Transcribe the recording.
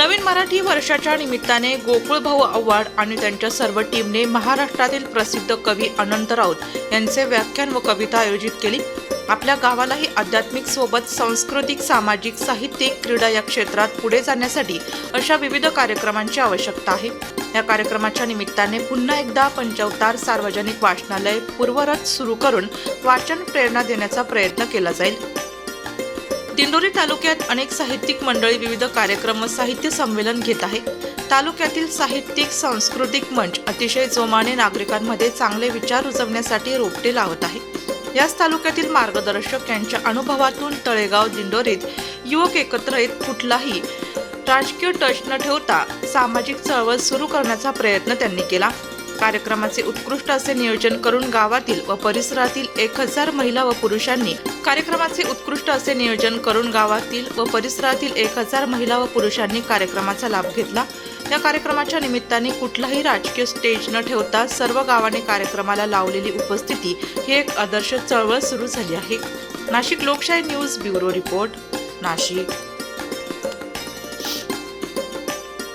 नवीन मराठी वर्षाच्या निमित्ताने गोकुळ भाऊ आव्हाड आणि त्यांच्या सर्व टीमने महाराष्ट्रातील प्रसिद्ध कवी अनंत राऊत यांचे व्याख्यान व कविता आयोजित केली. आपल्या गावालाही आध्यात्मिक सोबत सांस्कृतिक सामाजिक साहित्यिक क्रीडा या क्षेत्रात पुढे जाण्यासाठी अशा विविध कार्यक्रमांची आवश्यकता आहे. या कार्यक्रमाच्या निमित्ताने पुन्हा एकदा पंचवतार सार्वजनिक वाचनालय पूर्वरत सुरू करून वाचन प्रेरणा देण्याचा प्रयत्न केला जाईल. दिंडोरी तालुक्यात अनेक साहित्यिक मंडळी विविध कार्यक्रम व साहित्य संमेलन घेत आहे तालुक्यातील साहित्यिक सांस्कृतिक मंच अतिशय जोमाने नागरिकांमध्ये चांगले विचार रुजवण्यासाठी रोपटे लावत आहे. याच तालुक्यातील मार्गदर्शक यांच्या अनुभवातून तळेगाव दिंडोरीत युवक एकत्र येत कुठलाही राजकीय टच न ठेवता सामाजिक चळवळ सुरू करण्याचा प्रयत्न त्यांनी केला. कार्यक्रमाचे उत्कृष्ट असे नियोजन करून गावातील व परिसरातील एक हजार महिला व पुरुषांनी कार्यक्रमाचे उत्कृष्ट असे नियोजन करून गावातील व परिसरातील एक हजार महिला व पुरुषांनी कार्यक्रमाचा लाभ घेतला. या कार्यक्रमाच्या निमित्ताने कुठलाही राजकीय स्टेज न ठेवता सर्व गावाने कार्यक्रमाला लावलेली उपस्थिती ही एक आदर्श चळवळ सुरू झाली आहे. नाशिक लोकशाही न्यूज ब्युरो रिपोर्ट नाशिक.